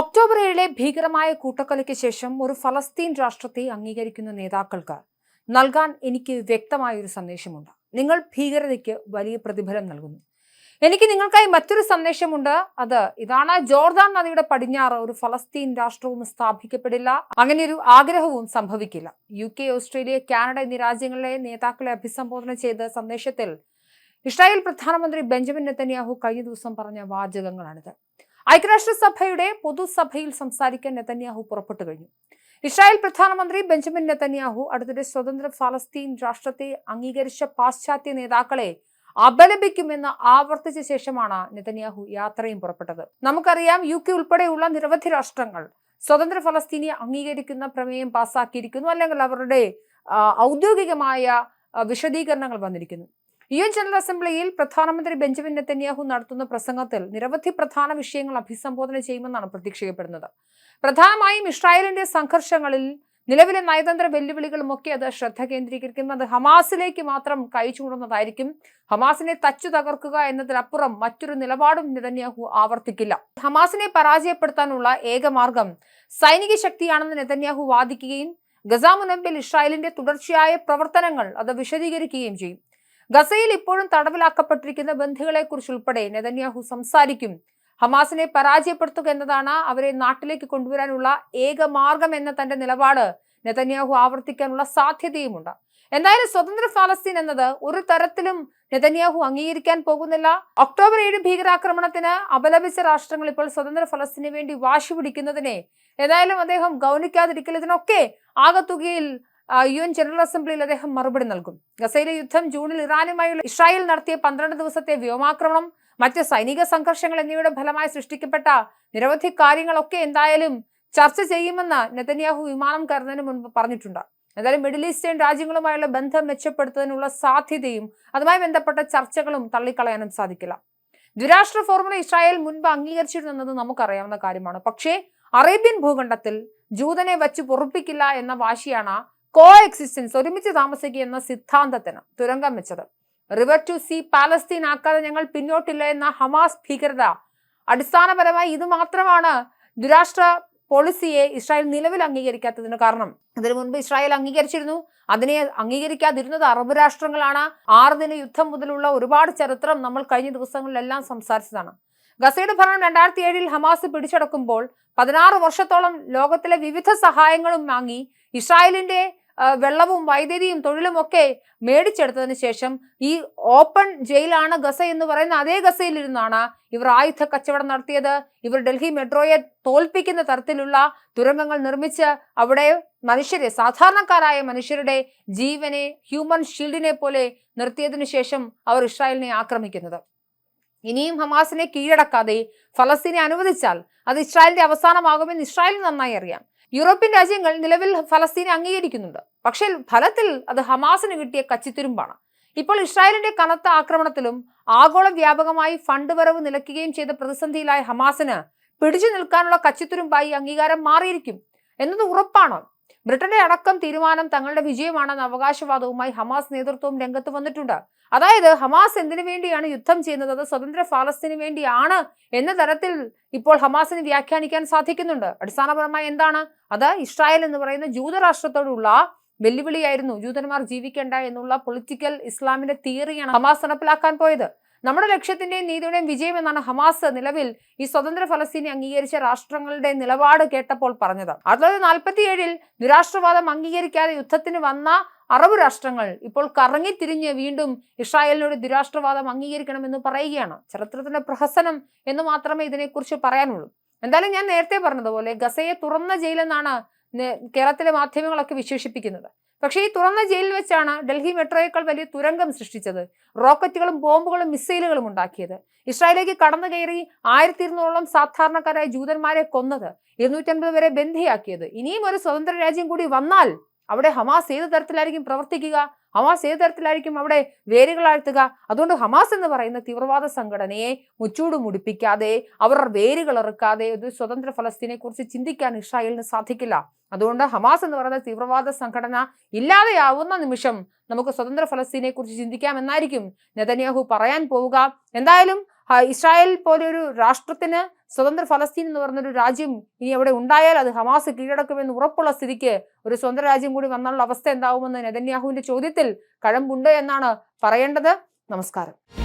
October ഏഴിലെ ഭീകരമായ കൂട്ടക്കൊലയ്ക്ക് ശേഷം ഒരു ഫലസ്തീൻ രാഷ്ട്രത്തെ അംഗീകരിക്കുന്ന നേതാക്കൾക്ക് നൽകാൻ എനിക്ക് വ്യക്തമായ ഒരു സന്ദേശമുണ്ട്. നിങ്ങൾ ഭീകരതയ്ക്ക് വലിയ പ്രതിഫലം നൽകുന്നു. എനിക്ക് നിങ്ങൾക്കായി മറ്റൊരു സന്ദേശമുണ്ട്. അത് ഇതാണ് ജോർദാൻ നദിയുടെ പടിഞ്ഞാറ് ഒരു ഫലസ്തീൻ രാഷ്ട്രവും സ്ഥാപിക്കപ്പെടില്ല. അങ്ങനെ ഒരു ആഗ്രഹവും സംഭവിക്കില്ല. യു കെ ഓസ്ട്രേലിയ കാനഡ എന്നീ രാജ്യങ്ങളിലെ നേതാക്കളെ അഭിസംബോധന ചെയ്ത സന്ദേശത്തിൽ ഇസ്രായേൽ പ്രധാനമന്ത്രി ബെഞ്ചമിൻ നെത്തന്യാഹു കഴിഞ്ഞ ദിവസം പറഞ്ഞ വാചകങ്ങളാണിത്. ഐക്യരാഷ്ട്രസഭയുടെ പൊതുസഭയിൽ സംസാരിക്കാൻ നെതന്യാഹു പുറപ്പെട്ടു കഴിഞ്ഞു. ഇസ്രായേൽ പ്രധാനമന്ത്രി ബെഞ്ചമിൻ നെതന്യാഹു അടുത്തിടെ സ്വതന്ത്ര ഫലസ്തീൻ രാഷ്ട്രത്തെ അംഗീകരിച്ച പാശ്ചാത്യ നേതാക്കളെ അപലപിക്കുമെന്ന് ആവർത്തിച്ച ശേഷമാണ് നെതന്യാഹു യാത്രയും പുറപ്പെട്ടത്. നമുക്കറിയാം യു കെ ഉൾപ്പെടെയുള്ള നിരവധി രാഷ്ട്രങ്ങൾ സ്വതന്ത്ര ഫലസ്തീനെ അംഗീകരിക്കുന്ന പ്രമേയം പാസാക്കിയിരിക്കുന്നു. അല്ലെങ്കിൽ അവരുടെ ഔദ്യോഗികമായ വിശദീകരണങ്ങൾ വന്നിരിക്കുന്നു. യു എൻ ജനറൽ അസംബ്ലിയിൽ പ്രധാനമന്ത്രി ബെഞ്ചമിൻ നെത്തന്യാഹു നടത്തുന്ന പ്രസംഗത്തിൽ നിരവധി പ്രധാന വിഷയങ്ങൾ അഭിസംബോധന ചെയ്യുമെന്നാണ് പ്രതീക്ഷിക്കപ്പെടുന്നത് പ്രധാനമായും ഇസ്രായേലിന്റെ സംഘർഷങ്ങളിൽ നിലവിലെ നയതന്ത്ര വെല്ലുവിളികളുമൊക്കെ അത് ശ്രദ്ധ കേന്ദ്രീകരിക്കുന്നത് ഹമാസിലേക്ക് മാത്രം കയച്ചുകൂടുന്നതായിരിക്കും ഹമാസിനെ തച്ചു തകർക്കുക എന്നതിലപ്പുറം മറ്റൊരു നിലപാടും നെതന്യാഹു ആവർത്തിക്കില്ല. ഹമാസിനെ പരാജയപ്പെടുത്താനുള്ള ഏക മാർഗം സൈനിക ശക്തിയാണെന്ന് നെതന്യാഹു വാദിക്കുകയും ഗസാമുനമ്പിൽ ഇസ്രായേലിന്റെ തുടർച്ചയായ പ്രവർത്തനങ്ങൾ അത് വിശദീകരിക്കുകയും ചെയ്യും. ഗസയിൽ ഇപ്പോഴും തടവിലാക്കപ്പെട്ടിരിക്കുന്ന ബന്ധുക്കളെക്കുറിച്ച് ഉൾപ്പെടെ നെതന്യാഹു സംസാരിക്കും. ഹമാസിനെ പരാജയപ്പെടുത്തുക എന്നതാണ് അവരെ നാട്ടിലേക്ക് കൊണ്ടുവരാനുള്ള ഏക മാർഗം എന്ന തന്റെ നിലപാട് നെതന്യാഹു ആവർത്തിക്കാനുള്ള സാധ്യതയുമുണ്ട്. എന്തായാലും സ്വതന്ത്ര ഫലസ്തീൻ എന്നത് ഒരു തരത്തിലും നെതന്യാഹു അംഗീകരിക്കാൻ പോകുന്നില്ല. ഒക്ടോബർ ഏഴ് ഭീകരാക്രമണത്തിന് അപലപിച്ച രാഷ്ട്രങ്ങൾ ഇപ്പോൾ സ്വതന്ത്ര ഫലസ്തീന് വേണ്ടി വാശി പിടിക്കുന്നതിനെ. ഏതായാലും അദ്ദേഹം ഗൗനിക്കാതിരിക്കൽ ഇതിനൊക്കെ ആകത്തുകയിൽ യു എൻ ജനറൽ അസംബ്ലിയിൽ അദ്ദേഹം മറുപടി നൽകും. ഗസയിലെ യുദ്ധം ജൂണിൽ ഇറാനുമായുള്ള ഇസ്രായേൽ നടത്തിയ പന്ത്രണ്ട് ദിവസത്തെ വ്യോമാക്രമണം മറ്റ് സൈനിക സംഘർഷങ്ങൾ എന്നിവയുടെ ഫലമായി സൃഷ്ടിക്കപ്പെട്ട നിരവധി കാര്യങ്ങളൊക്കെ എന്തായാലും ചർച്ച ചെയ്യുമെന്ന് നെതന്യാഹു വിമാനം കയറുന്നതിന് മുൻപ് പറഞ്ഞിട്ടുണ്ട്. എന്തായാലും മിഡിൽ ഈസ്റ്റേൺ രാജ്യങ്ങളുമായുള്ള ബന്ധം മെച്ചപ്പെടുത്തുന്നതിനുള്ള സാധ്യതയും അതുമായി ബന്ധപ്പെട്ട ചർച്ചകളും തള്ളിക്കളയാനും സാധിക്കില്ല. ദ്വിരാഷ്ട്ര ഫോർമുല ഇസ്രായേൽ മുൻപ് അംഗീകരിച്ചിരുന്നത് നമുക്കറിയാവുന്ന കാര്യമാണ്. പക്ഷേ അറേബ്യൻ ഭൂഖണ്ഡത്തിൽ ജൂതനെ വച്ച് പൊറുപ്പിക്കില്ല എന്ന വാശിയാണ് കോ എക്സിസ്റ്റൻസ് ഒരുമിച്ച് താമസിക്കുക എന്ന സിദ്ധാന്തത്തിന് തുരങ്കം വെച്ചത്. റിവർ ടു സി പാലസ്തീൻ ആക്കാതെ ഞങ്ങൾ പിന്നോട്ടില്ല എന്ന ഹമാസ് ഭീകരത. അടിസ്ഥാനപരമായി ഇത് മാത്രമാണ് ദുരാഷ്ട്ര പോളിസിയെ ഇസ്രായേൽ നിലവിൽ അംഗീകരിക്കാത്തതിന് കാരണം. ഇതിനു മുൻപ് ഇസ്രായേൽ അംഗീകരിച്ചിരുന്നു. അതിനെ അംഗീകരിക്കാതിരുന്നത് അറബ് രാഷ്ട്രങ്ങളാണ്. ആറ് ദിന യുദ്ധം മുതലുള്ള ഒരുപാട് ചരിത്രം നമ്മൾ കഴിഞ്ഞ ദിവസങ്ങളിലെല്ലാം സംസാരിച്ചതാണ്. ഗസയുടെ ഭരണം രണ്ടായിരത്തി ഏഴിൽ ഹമാസ് പിടിച്ചടക്കുമ്പോൾ പതിനാറ് വർഷത്തോളം ലോകത്തിലെ വിവിധ സഹായങ്ങളും വാങ്ങി ഇസ്രായേലിന്റെ വെള്ളവും വൈദ്യുതിയും തൊഴിലും ഒക്കെ മേടിച്ചെടുത്തതിന് ശേഷം ഈ ഓപ്പൺ ജയിലാണ് ഗസ എന്ന് പറയുന്ന അതേ ഗസയിലിരുന്നാണ് ഇവർ ആയുധ കച്ചവടം നടത്തിയത്. ഇവർ ഡൽഹി മെട്രോയെ തോൽപ്പിക്കുന്ന തരത്തിലുള്ള തുരങ്കങ്ങൾ നിർമ്മിച്ച് അവിടെ മനുഷ്യരെ സാധാരണക്കാരായ മനുഷ്യരുടെ ജീവനെ ഹ്യൂമൻ ഷീൽഡിനെ പോലെ നിർത്തിയതിനു ശേഷം അവർ ഇസ്രായേലിനെ ആക്രമിക്കുന്നത്. ഇനിയും ഹമാസിനെ കീഴടക്കാതെ ഫലസ്തീനെ അനുവദിച്ചാൽ അത് ഇസ്രായേലിന്റെ അവസാനമാകുമെന്ന് ഇസ്രായേലിന് നന്നായി അറിയാം. യൂറോപ്യൻ രാജ്യങ്ങൾ നിലവിൽ ഫലസ്തീനെ അംഗീകരിക്കുന്നുണ്ട്. പക്ഷേ ഫലത്തിൽ അത് ഹമാസിന് കിട്ടിയ കച്ചിത്തുരുമ്പാണ്. ഇപ്പോൾ ഇസ്രായേലിന്റെ കനത്ത ആക്രമണത്തിലും ആഗോള വ്യാപകമായി ഫണ്ട് വരവ് നിലയ്ക്കുകയും ചെയ്ത പ്രതിസന്ധിയിലായ ഹമാസിന് പിടിച്ചു നിൽക്കാനുള്ള കച്ചിത്തുരുമ്പായി അംഗീകാരം മാറിയിരിക്കും. എന്നത് ഉറപ്പാണ്. ബ്രിട്ടന്റെ അടക്കം തീരുമാനം തങ്ങളുടെ വിജയമാണെന്ന അവകാശവാദവുമായി ഹമാസ് നേതൃത്വവും രംഗത്ത് വന്നിട്ടുണ്ട്. അതായത് ഹമാസ് എന്തിനു വേണ്ടിയാണ് യുദ്ധം ചെയ്യുന്നത്? അത് സ്വതന്ത്ര ഫാലസ്തീന് വേണ്ടിയാണ് എന്ന തരത്തിൽ ഇപ്പോൾ ഹമാസിന് വ്യാഖ്യാനിക്കാൻ സാധിക്കുന്നുണ്ട്. അടിസ്ഥാനപരമായി എന്താണ്? അത് ഇസ്രായേൽ എന്ന് പറയുന്ന ജൂതരാഷ്ട്രത്തോടുള്ള വെല്ലുവിളിയായിരുന്നു. ജൂതന്മാർ ജീവിക്കേണ്ട എന്നുള്ള പൊളിറ്റിക്കൽ ഇസ്ലാമിന്റെ തിയറിയാണ് ഹമാസ് നടപ്പിലാക്കാൻ പോയത്. നമ്മുടെ ലക്ഷ്യത്തിന്റെയും നീതിയുടെയും വിജയം എന്നാണ് ഹമാസ് നിലവിൽ ഈ സ്വതന്ത്ര ഫലസ്തീനെ അംഗീകരിച്ച രാഷ്ട്രങ്ങളുടെ നിലപാട് കേട്ടപ്പോൾ പറഞ്ഞത്. ആയിരത്തി തൊള്ളായിരത്തി നാൽപ്പത്തി ഏഴിൽ നിരാഷ്ട്രവാദം അംഗീകരിക്കാതെ യുദ്ധത്തിന് വന്ന അറബ് രാഷ്ട്രങ്ങൾ ഇപ്പോൾ കറങ്ങി തിരിഞ്ഞ് വീണ്ടും ഇസ്രായേലിനോട് ദുരാഷ്ട്രവാദം അംഗീകരിക്കണമെന്ന് പറയുകയാണ്. ചരിത്രത്തിന്റെ പ്രഹസനം എന്ന് മാത്രമേ ഇതിനെക്കുറിച്ച് പറയാനുള്ളൂ. എന്തായാലും ഞാൻ നേരത്തെ പറഞ്ഞതുപോലെ ഗസയെ തുറന്ന ജയിലെന്നാണ് കേരളത്തിലെ മാധ്യമങ്ങളൊക്കെ വിശേഷിപ്പിക്കുന്നത്. പക്ഷേ ഈ തുറന്ന ജയിലിൽ വെച്ചാണ് ഡൽഹി മെട്രോയേക്കാൾ വലിയ തുരങ്കം സൃഷ്ടിച്ചത്. റോക്കറ്റുകളും ബോംബുകളും മിസൈലുകളും ഉണ്ടാക്കിയത്. ഇസ്രായേലിലേക്ക് കടന്നു കയറി ആയിരത്തി ഇരുന്നൂറോളം സാധാരണക്കാരായ ജൂതന്മാരെ കൊന്നത് ഇരുന്നൂറ്റൻപത് വരെ ബന്ധിയാക്കിയത്. ഇനിയും ഒരു സ്വതന്ത്ര രാജ്യം കൂടി വന്നാൽ അവിടെ ഹമാസ് ഏത് തരത്തിലായിരിക്കും പ്രവർത്തിക്കുക? ഹമാസ് ഏത് തരത്തിലായിരിക്കും അവിടെ വേരുകൾ ആഴ്ത്തുക അതുകൊണ്ട് ഹമാസ് എന്ന് പറയുന്ന തീവ്രവാദ സംഘടനയെ മുച്ചൂട് മുടിപ്പിക്കാതെ അവർ വേരുകൾ ഇറക്കാതെ ഒരു സ്വതന്ത്ര ഫലസ്തീനെ കുറിച്ച് ചിന്തിക്കാൻ ഇസ്രായേലിന് സാധിക്കില്ല. അതുകൊണ്ട് ഹമാസ് എന്ന് പറയുന്ന തീവ്രവാദ സംഘടന ഇല്ലാതെയാവുന്ന നിമിഷം നമുക്ക് സ്വതന്ത്ര ഫലസ്തീനെ കുറിച്ച് ചിന്തിക്കാം എന്നായിരിക്കും നെതന്യാഹു പറയാൻ പോവുക. എന്തായാലും ഇസ്രായേൽ പോലെ ഒരു രാഷ്ട്രത്തിന് സ്വതന്ത്ര ഫലസ്തീൻ എന്ന് പറഞ്ഞൊരു രാജ്യം ഇനി അവിടെ ഉണ്ടായാൽ അത് ഹമാസ് കീഴടക്കുമെന്ന് ഉറപ്പുള്ള സ്ഥിതിക്ക് ഒരു സ്വതന്ത്ര രാജ്യം കൂടി വന്നുള്ള അവസ്ഥ എന്താവുമെന്ന് നെതന്യാഹുവിന്റെ ചോദ്യത്തിൽ കഴമ്പുണ്ട് എന്നാണ് പറയേണ്ടത്. നമസ്കാരം.